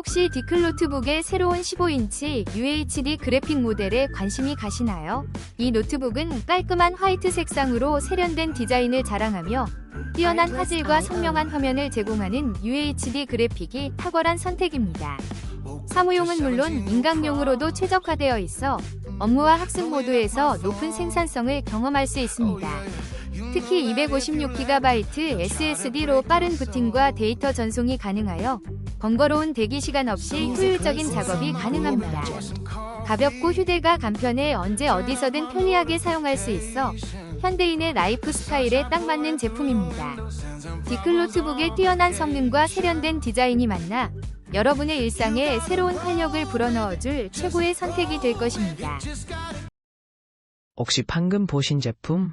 혹시 디클 노트북의 새로운 15인치 UHD 그래픽 모델에 관심이 가시나요? 이 노트북은 깔끔한 화이트 색상으로 세련된 디자인을 자랑하며 뛰어난 화질과 선명한 화면을 제공하는 UHD 그래픽이 탁월한 선택입니다. 사무용은 물론 인강용으로도 최적화되어 있어 업무와 학습 모두에서 높은 생산성을 경험할 수 있습니다. 특히 256GB SSD로 빠른 부팅과 데이터 전송이 가능하여 번거로운 대기 시간 없이 효율적인 작업이 가능합니다. 가볍고 휴대가 간편해 언제 어디서든 편리하게 사용할 수 있어 현대인의 라이프 스타일에 딱 맞는 제품입니다. 디클 노트북의 뛰어난 성능과 세련된 디자인이 만나 여러분의 일상에 새로운 활력을 불어넣어줄 최고의 선택이 될 것입니다. 혹시 방금 보신 제품